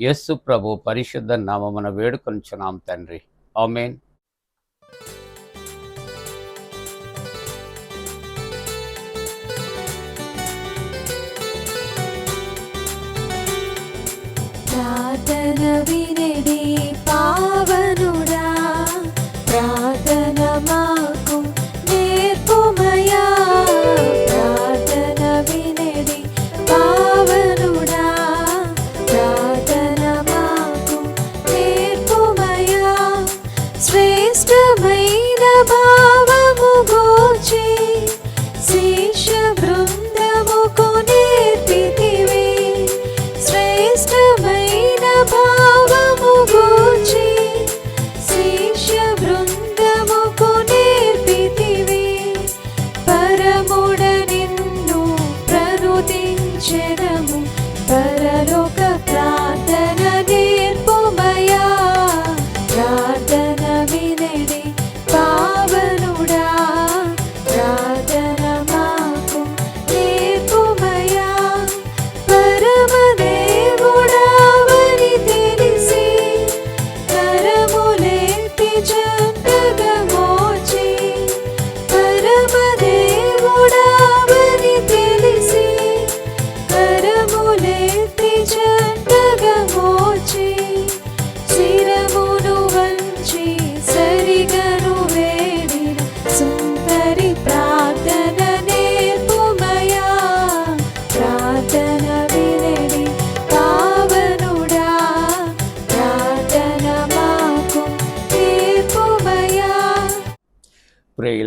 యేసు ప్రభు పరిశుద్ధ నామమున వేడుకొంచున్నాం తండ్రి. ఆమెన్. ప్రార్థన వినడి పావన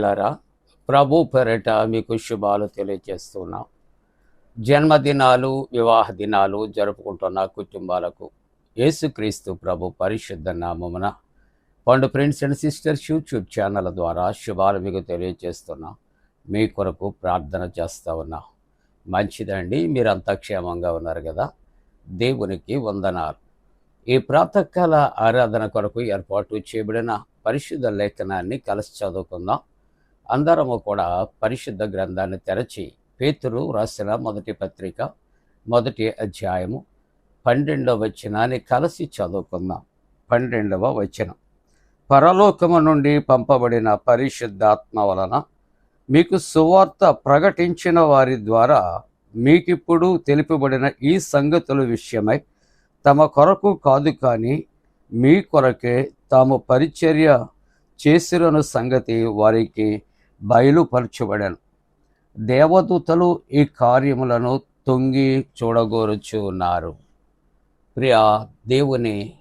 ప్రియులారా ప్రభు పెరట మీకు శుభాలు తెలియజేస్తున్నాం. జన్మదినాలు వివాహ దినాలు జరుపుకుంటున్న కుటుంబాలకు యేసుక్రీస్తు ప్రభు పరిశుద్ధ నామమున Pandu friends and sisters YouTube channel ద్వారా శుభాలు మీకు తెలియజేస్తున్నాం. మీ కొరకు ప్రార్థన చేస్తూ ఉన్నాం. మంచిదండి మీరంతా క్షేమంగా ఉన్నారు కదా. దేవునికి వందనాలు. ఈ ప్రాతకాల ఆరాధన కొరకు ఏర్పాటు చేయబడిన పరిశుద్ధ లేఖనాన్ని కలిసి చదువుకుందాం. అందరము కూడా పరిశుద్ధ గ్రంథాన్ని తెరచి పేతురు రాసిన మొదటి పత్రిక మొదటి అధ్యాయము పన్నెండవ వచనాన్ని కలిసి చదువుకుందాం. పన్నెండవ వచనం. పరలోకము నుండి పంపబడిన పరిశుద్ధాత్మ వలన మీకు సువార్త ప్రకటించిన వారి ద్వారా మీకిప్పుడు తెలుపబడిన ఈ సంగతుల విషయమై తమ కొరకు కాదు కానీ మీ కొరకే తాము పరిచర్య చేసిరను సంగతి వారికి బయలుపరచబడను. దేవదూతలు ఈ కార్యములను తొంగి చూడగోరుచు ఉన్నారు ప్రియా దేవుని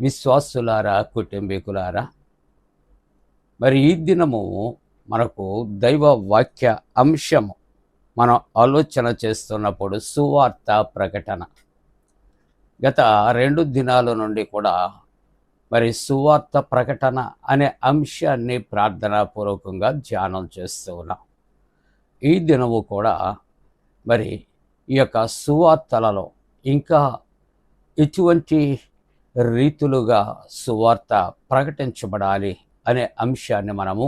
విశ్వాసులారా కుటుంబీకులారా మరి ఈ దినము మనకు దైవ వాక్య అంశము. మనం ఆలోచన చేస్తున్నప్పుడు సువార్త ప్రకటన. గత రెండు దినాల నుండి కూడా మరి సువార్త ప్రకటన అనే అంశాన్ని ప్రార్థనాపూర్వకంగా ధ్యానం చేస్తూ ఉన్నాం. ఈ దినము కూడా మరి ఈ యొక్క సువార్తలలో ఇంకా ఇటువంటి రీతులుగా సువార్త ప్రకటించబడాలి అనే అంశాన్ని మనము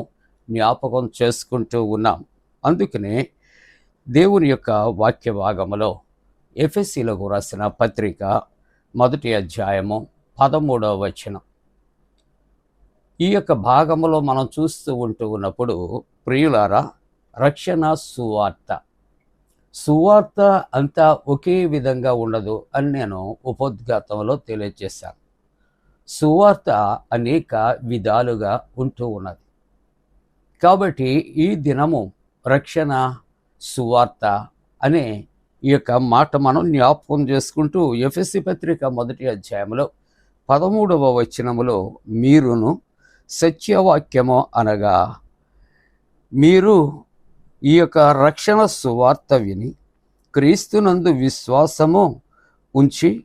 జ్ఞాపకం చేసుకుంటూ ఉన్నాం. అందుకనే దేవుని యొక్క వాక్య భాగములో ఎఫ్ఎస్సిలకు రాసిన పత్రిక మొదటి అధ్యాయము పదమూడవ వచనం. ఈ యొక్క భాగంలో మనం చూస్తూ ఉంటూ ఉన్నప్పుడు ప్రియులారా రక్షణ సువార్త. సువార్త అంతా ఒకే విధంగా ఉండదు అని నేను ఉపోద్ఘాతంలో తెలియజేశాను. సువార్త అనేక విధాలుగా ఉంటూ ఉన్నది. కాబట్టి ఈ దినము రక్షణ సువార్త అనే ఈ యొక్క మాట మనం జ్ఞాపకం చేసుకుంటూ ఎఫ్ఎస్సి పత్రిక మొదటి అధ్యాయంలో పదమూడవ వచనములో మీరును సత్యవాక్యము అనగా మీరు ఈ యొక్క రక్షణ సువార్త విని క్రీస్తునందు విశ్వాసము ఉంచి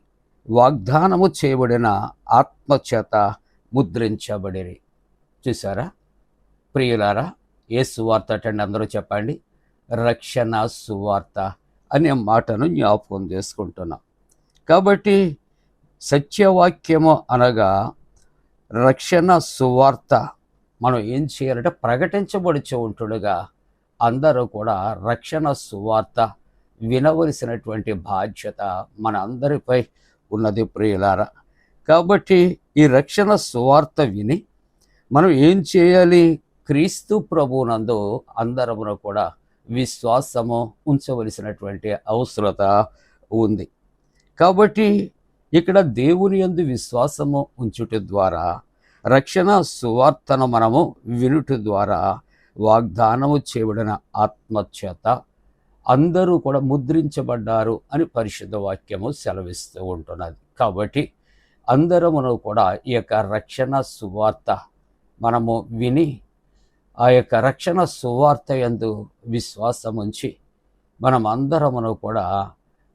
వాగ్దానము చేయబడిన ఆత్మచేత ముద్రించబడిరి. చూసారా ప్రియులారా ఏ సువార్త అటండి అందరూ చెప్పండి. రక్షణ సువార్త అనే మాటను జ్ఞాపకం చేసుకుంటున్నాం. కాబట్టి సత్యవాక్యము అనగా రక్షణ సువార్త. మనం ఏం చేయాలంటే ప్రకటించబడుచు ఉంటుండగా అందరూ కూడా రక్షణ సువార్త వినవలసినటువంటి బాధ్యత మన అందరిపై ఉన్నది ప్రియులారా. కాబట్టి ఈ రక్షణ సువార్త విని మనం ఏం చేయాలి? క్రీస్తు ప్రభునందు అందరమును కూడా విశ్వాసము ఉంచవలసినటువంటి అవసరత ఉంది. కాబట్టి ఇక్కడ దేవుని యందు విశ్వాసము ఉంచుట ద్వారా రక్షణ సువార్తను మనము వినుట ద్వారా వాగ్దానము చేయబడిన ఆత్మచేత అందరూ కూడా ముద్రించబడ్డారు అని పరిశుద్ధ వాక్యము సెలవిస్తూ ఉంటున్నది. కాబట్టి అందరమును కూడా ఈ యొక్క రక్షణ సువార్త మనము విని ఆ యొక్క రక్షణ సువార్త యందు విశ్వాసం ఉంచి మనం అందరమును కూడా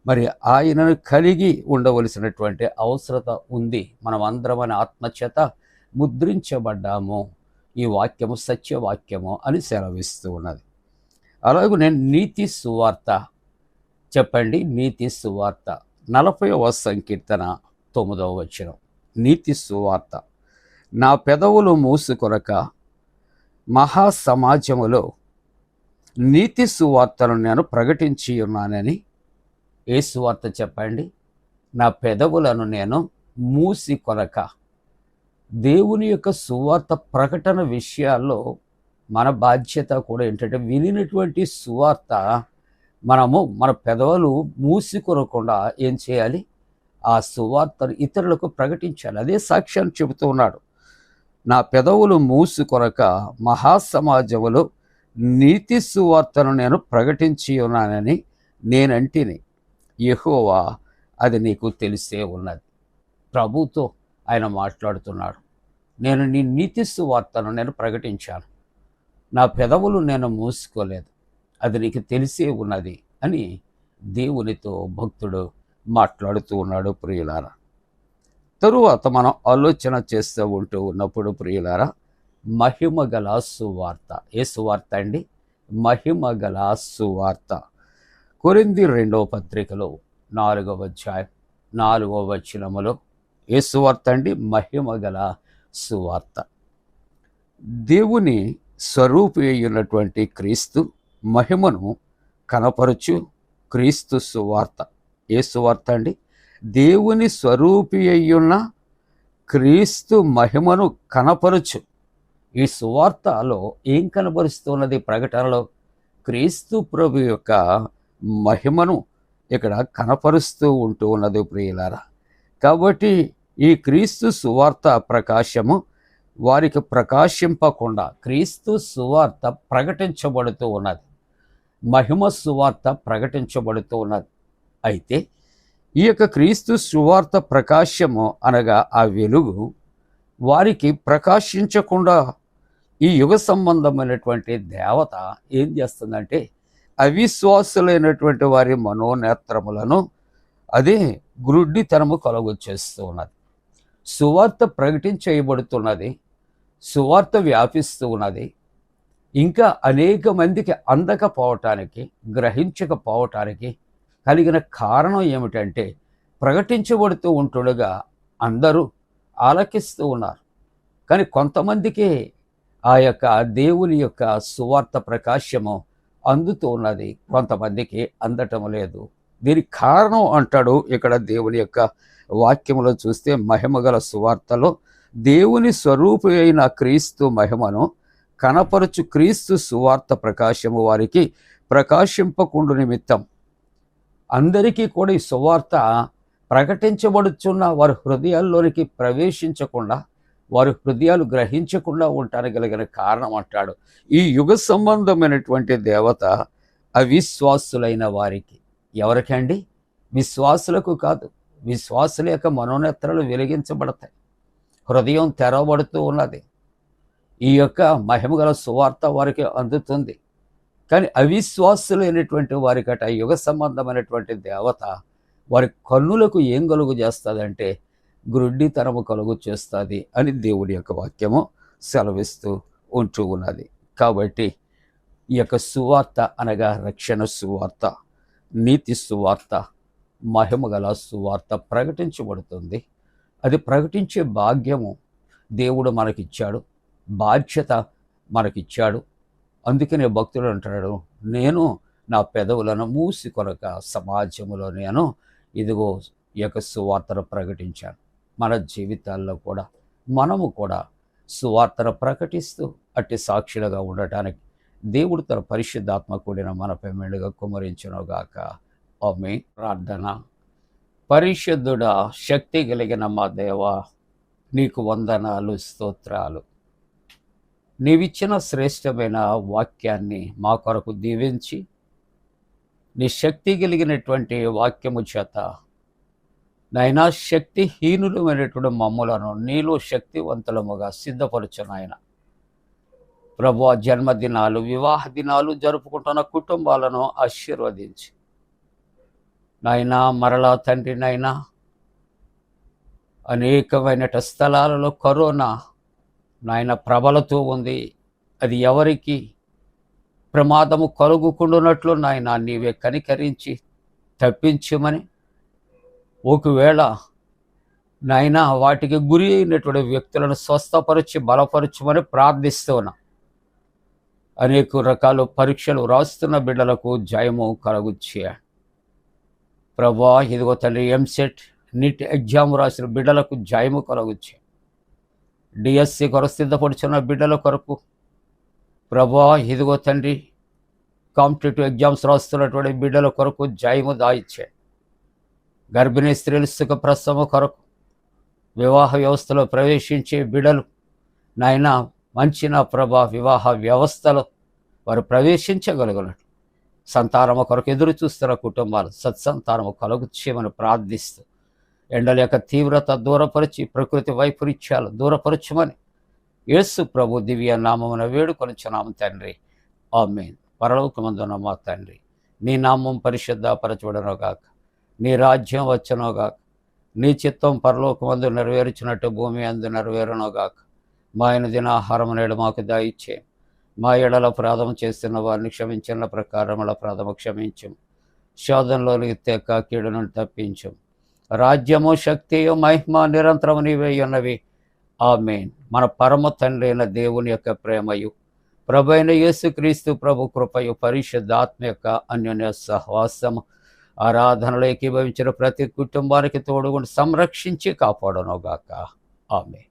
మరి ఆయనను కలిగి ఉండవలసినటువంటి అవసరత ఉంది. మనం అందరం ఆత్మచేత ముద్రించబడ్డాము. ఈ వాక్యము సత్యవాక్యము అని సెలవిస్తూ ఉన్నది. అలాగే నేను నీతి సువార్త చెప్పండి. నీతి సువార్త. నలభైవ సంకీర్తన తొమ్మిదవ వచనం. నీతి సువార్త. నా పెదవులు మూసుకొనక మహాసమాజములో నీతి సువార్తను నేను ప్రకటించి ఉన్నానని ఏ సువార్త చెప్పండి. నా పెదవులను నేను మూసి కొనక. దేవుని యొక్క సువార్త ప్రకటన విషయాల్లో మన బాధ్యత కూడా ఏంటంటే వినినటువంటి సువార్త మనము మన పెదవులు మూసి కొనకుండా ఏం చేయాలి? ఆ సువార్తను ఇతరులకు ప్రకటించాలి. అదే సాక్ష్యాన్ని చెబుతూ ఉన్నాడు. నా పెదవులు మూసి కొరక మహాసమాజములో నీతి సువార్తను నేను ప్రకటించి ఉన్నానని నేనంటిని. ఎహోవా అది నీకు తెలిసే ఉన్నది. ప్రభుతో ఆయన మాట్లాడుతున్నాడు. నేను నీ నీతి వార్తను నేను ప్రకటించాను. నా పెదవులు నేను మూసుకోలేదు. అది నీకు తెలిసే ఉన్నది అని దేవునితో భక్తుడు మాట్లాడుతూ ఉన్నాడు ప్రియులారా. తరువాత మనం ఆలోచన చేస్తూ ఉంటూ ఉన్నప్పుడు ప్రియులారా మహిమ గల సువార్త. ఏ సువార్త అండి? మహిమ గల సువార్త. కొరింది రెండవ పత్రికలో నాలుగవ అధ్యాయం నాలుగవ వచనములో ఏ సువార్త అండి మహిమ గల సువార్త. దేవుని స్వరూపి అయినటువంటి క్రీస్తు మహిమను కనపరచు క్రీస్తు సువార్త. ఏ సువార్త అండి దేవుని స్వరూపి అయ్యున్న క్రీస్తు మహిమను కనపరచు. ఈ సువార్తలో ఏం కనపరుస్తున్నది ప్రకటనలో? క్రీస్తు ప్రభు యొక్క మహిమను ఇక్కడ కనపరుస్తూ ఉంటూ ఉన్నది ప్రియులారా. కాబట్టి ఈ క్రీస్తు సువార్త ప్రకాశము వారికి ప్రకాశింపకుండా క్రీస్తు సువార్త ప్రకటించబడుతూ ఉన్నది. మహిమ సువార్త ప్రకటించబడుతూ ఉన్నది. అయితే ఈ యొక్క క్రీస్తు సువార్త ప్రకాశము అనగా ఆ వెలుగు వారికి ప్రకాశించకుండా ఈ యుగ సంబంధమైనటువంటి దేవత ఏం చేస్తుందంటే అవిశ్వాసులైనటువంటి వారి మనోనేత్రములను అది గ్రుడ్డితనము కలుగొచ్చేస్తూ ఉన్నది సువార్త ప్రకటించేయబడుతున్నది సువార్త వ్యాపిస్తూ ఉన్నది ఇంకా అనేక మందికి అందకపోవటానికి గ్రహించకపోవటానికి కలిగిన కారణం ఏమిటంటే ప్రకటించబడుతూ ఉంటుండగా అందరూ ఆలకిస్తూ ఉన్నారు. కానీ కొంతమందికి ఆ యొక్క దేవుని యొక్క సువార్త ప్రకాశము అందుతూ ఉన్నది కొంతమందికి అందటం లేదు. దీనికి కారణం అంటాడు ఇక్కడ దేవుని యొక్క వాక్యములో చూస్తే మహిమగల సువార్తలో దేవుని స్వరూపి అయిన క్రీస్తు మహిమను కనపరచు క్రీస్తు సువార్త ప్రకాశము వారికి ప్రకాశింపకుండు నిమిత్తం. అందరికీ కూడా ఈ సువార్త ప్రకటించబడుచున్న వారి హృదయాల్లోనికి ప్రవేశించకుండా వారి హృదయాలు గ్రహించకుండా ఉండటానికి కలిగిన కారణం అంటాడు. ఈ యుగ సంబంధమైనటువంటి దేవత అవిశ్వాసులైన వారికి. ఎవరికండి విశ్వాసులకు కాదు. విశ్వాసుల యొక్క మనోనేత్రాలు వెలిగించబడతాయి. హృదయం తెరవబడుతూ ఉన్నది. ఈ యొక్క మహిమగల సువార్త వారికి అందుతుంది. కానీ అవిశ్వాసులైనటువంటి వారికట యుగ సంబంధమైనటువంటి దేవత వారి కన్నులకు ఏం కలుగు చేస్తుందంటే గ్రుడ్డితనము కలుగు చేస్తుంది అని దేవుడి యొక్క వాక్యము సెలవిస్తూ ఉంటూ ఉన్నది. కాబట్టి ఈ యొక్క సువార్త అనగా రక్షణ సువార్త నీతి సువార్త మహిమ గల సువార్త ప్రకటించబడుతుంది. అది ప్రకటించే భాగ్యము దేవుడు మనకిచ్చాడు బాధ్యత మనకిచ్చాడు. అందుకనే భక్తుడు అంటాడు నేను నా పెదవులను మూసి కొనక సమాజంలో నేను ఇదిగో ఈ యొక్క సువార్తను ప్రకటించాను. మన జీవితాల్లో కూడా మనము కూడా సువార్తను ప్రకటిస్తూ అట్టి సాక్షులుగా ఉండటానికి దేవుడు తన పరిశుద్ధాత్మ కూడిన మన మెండుగా కుమరించునుగాక. ఆమె ప్రార్థన. పరిశుద్ధుడ శక్తి కలిగిన మా దేవ నీకు వందనాలు స్తోత్రాలు. నీవిచ్చిన శ్రేష్టమైన వాక్యాన్ని మా కొరకు దీవించి నీ శక్తి కలిగినటువంటి వాక్యము చేత నైనా శక్తిహీనులమైనటువంటి మమ్ములను నీలో శక్తివంతులముగా సిద్ధపరచు నాయన. ప్రభు జన్మదినాలు వివాహ దినాలు జరుపుకుంటున్న కుటుంబాలను ఆశీర్వదించి. నాయనా మరలా తండ్రి నైనా అనేకమైన స్థలాలలో కరోనా నాయన ప్రబలతో ఉంది. అది ఎవరికి ప్రమాదము కలుగుకుండునట్లు నాయన నీవే కనికరించి తప్పించమని ఒకవేళ నాయన వాటికి గురి అయినటువంటి వ్యక్తులను స్వస్థపరిచి బలపరచమని ప్రార్థిస్తున్నా అనేక రకాల పరీక్షలు రాస్తున్న బిడ్డలకు జయము కలగుచ్చే ప్రభా ఇదిగో తండ్రి ఎంసెట్ నీట్ ఎగ్జామ్ రాసిన బిడ్డలకు జయము కలగుచ్చే డిఎస్సి కొరకు సిద్ధపడుచున్న బిడ్డల కొరకు ప్రభా ఇదిగో తండ్రి కాంపిటేటివ్ ఎగ్జామ్స్ రాస్తున్నటువంటి బిడ్డల కొరకు జయము దాయిచ్చే గర్భిణీ స్త్రీలు సుఖ ప్రసవ కొరకు వివాహ వ్యవస్థలో ప్రవేశించే బిడలు నాయన మంచి నా ప్రభా వివాహ వ్యవస్థలో వారు ప్రవేశించగలగలరు సంతానము కొరకు ఎదురు చూస్తున్న కుటుంబాలు సత్సంతానము కలుగుచ్చేమని ప్రార్థిస్తూ ఎండల యొక్క తీవ్రత దూరపరిచి ప్రకృతి వైపరీత్యాలు దూరపరచమని యేసు ప్రభు దివ్య నామమున వేడుకొనిచున్నాము తండ్రి. ఆమె పరలోకమందున మా తండ్రి నీ నామం పరిశుద్ధపరచబడను గాక నీ రాజ్యం వచ్చనోగాక నీ చిత్తం పరలోకమందు నెరవేర్చినట్టు భూమి అందు నెరవేరునోగాక మా ఆయన దినాహారం నేడు మాకు దాయిచ్చే. మా ఎడల అపరాధం చేస్తున్న వారిని క్షమించిన ప్రకారముల అపరాధము క్షమించం శోధనలోనికి తెక్క కీడును తప్పించం రాజ్యము శక్తియు మహిమ నిరంతరము నీవే ఉన్నవి. ఆమెన్. మన పరమ తండ్రి అయిన దేవుని యొక్క ప్రేమయు ప్రభు అయిన యేసుక్రీస్తు ప్రభు కృపయు పరిశుద్ధాత్మ యొక్క అన్యోన్య సహవాసము. ఆరాధనలో ఏకీభవించిన ప్రతి కుటుంబానికి తోడుగుండి సంరక్షించి కాపాడనుగాక. ఆమె